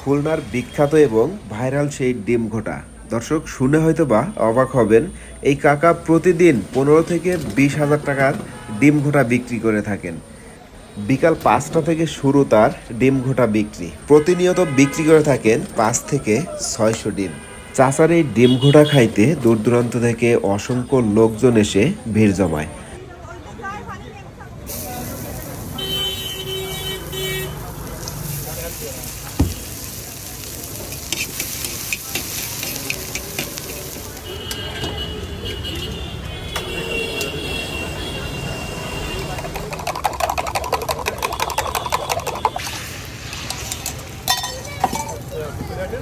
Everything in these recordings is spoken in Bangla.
খুলনার বিখ্যাত এবং ভাইরাল সেই ডিম ঘোটা। দর্শক, শুনে হয়তো বা অবাক হবেন, এই কাকা প্রতিদিন পনেরো থেকে বিশ হাজার টাকার ডিম ঘোটা বিক্রি করে থাকেন। বিকাল পাঁচটা থেকে শুরু তার ডিম ঘোটা বিক্রি। প্রতিনিয়ত বিক্রি করে থাকেন পাঁচ থেকে ছয়শো ডিম। চাচার এই ডিম ঘোটা খাইতে দূর দূরান্ত থেকে অসংখ্য লোকজন এসে ভিড় জমায়।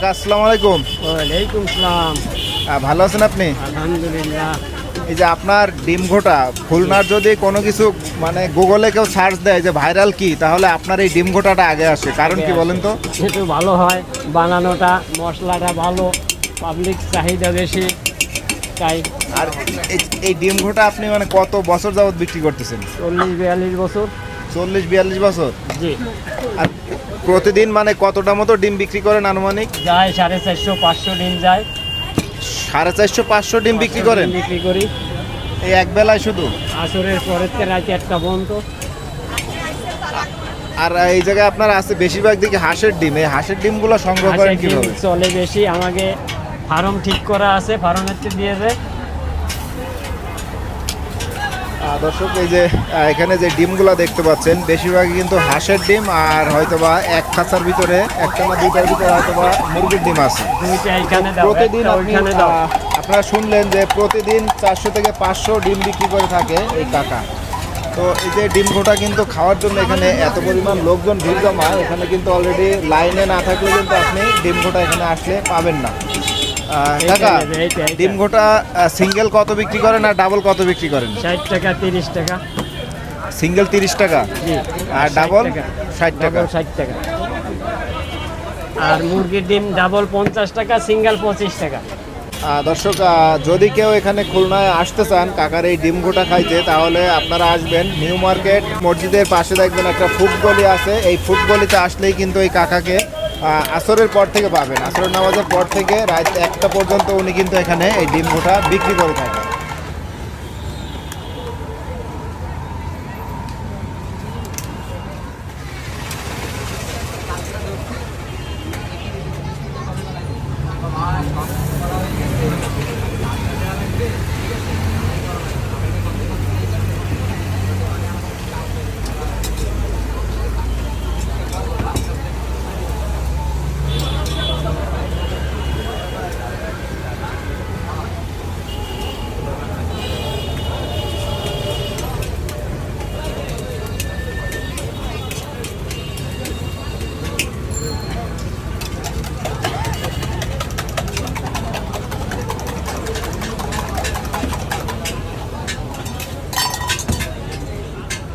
কাকা আসসালামু আলাইকুম। ওয়ালাইকুম সালাম। ভালো আছেন আপনি? আলহামদুলিল্লাহ। এই যে আপনার ডিম ঘোটা খুলনার যদি কোনো কিছু মানে গুগলে কেউ সার্চ দেয় যে ভাইরাল কি তাহলে আপনার এই ডিম ঘোটাটা আগে আসে। কারণ কি বলেন তো? একটু ভালো হয় বানানোটা মশলাটা ভালো পাবলিক চাহিদা বেশি তাই। আর এই- এই ডিম ঘোটা আপনি মানে কত বছর যাবত বিক্রি করতেছেন? চল্লিশ বিয়াল্লিশ বছর। চল্লিশ বিয়াল্লিশ বছর? জি। আর প্রতিদিন মানে কতটা মতো ডিম বিক্রি করেন আনুমানিক? যায় সাড়ে চারশো পাঁচশো ডিম যায়। সাড়ে চারশো পাঁচশো ডিম বিক্রি করেন? বিক্রি করি। এই এক বেলায় শুধু? আসরের পরের থেকে রাতে একটা বন্ধ। আর এই জায়গায় আপনার আছে বেশিরভাগ দিকে হাঁসের ডিম। এই হাঁসের ডিমগুলো সংগ্রহ করেন কীভাবে? চলে বেশি। আমাকে ফার্ম ঠিক করা আছে ফার্মের দিয়ে দেয়। দর্শক এই যে এখানে যে ডিমগুলো দেখতে পাচ্ছেন বেশিরভাগই কিন্তু হাঁসের ডিম আর হয়তোবা এক খাঁচার ভিতরে একটা না দুইটার ভিতরে হয়তোবা মুরগির ডিম আছে। প্রতিদিন আপনারা শুনলেন যে প্রতিদিন চারশো থেকে পাঁচশো ডিম বিক্রি করে থাকে এই কাকা। তো এই যে ডিম ঘোটা কিন্তু খাওয়ার জন্য এখানে এত পরিমাণ লোকজন ভিড় জমায় এখানে কিন্তু অলরেডি লাইনে না থাকলে কিন্তু আপনি ডিম ঘোটা এখানে আসলে পাবেন না। কাকা। ডিম ঘোটা সিঙ্গেল কত বিক্রি করেন আর ডাবল কত বিক্রি করেন? ষাট টাকা তিরিশ টাকা। সিঙ্গেল তিরিশ টাকা? আর ডাবল? ষাট টাকা। ষাট টাকা। আর মুরগির ডিম ডাবল পঞ্চাশ টাকা সিঙ্গেল পঁচিশ টাকা। দর্শক যদি কেউ এখানে খুলনায় আসতে চান কাকার এই ডিম গোটা খাইতে তাহলে আপনারা আসবেন নিউ মার্কেট। মসজিদের পাশে দেখবেন একটা ফুটবলি আছে। এই ফুটবলিতে আসলেই কিন্তু এই কাকাকে আসরের পর থেকে পাবেন আসরের নামাজের পর থেকে রাত একটা পর্যন্ত উনি কিন্তু এখানে এই ডিম ভোটা বিক্রি করে থাকেন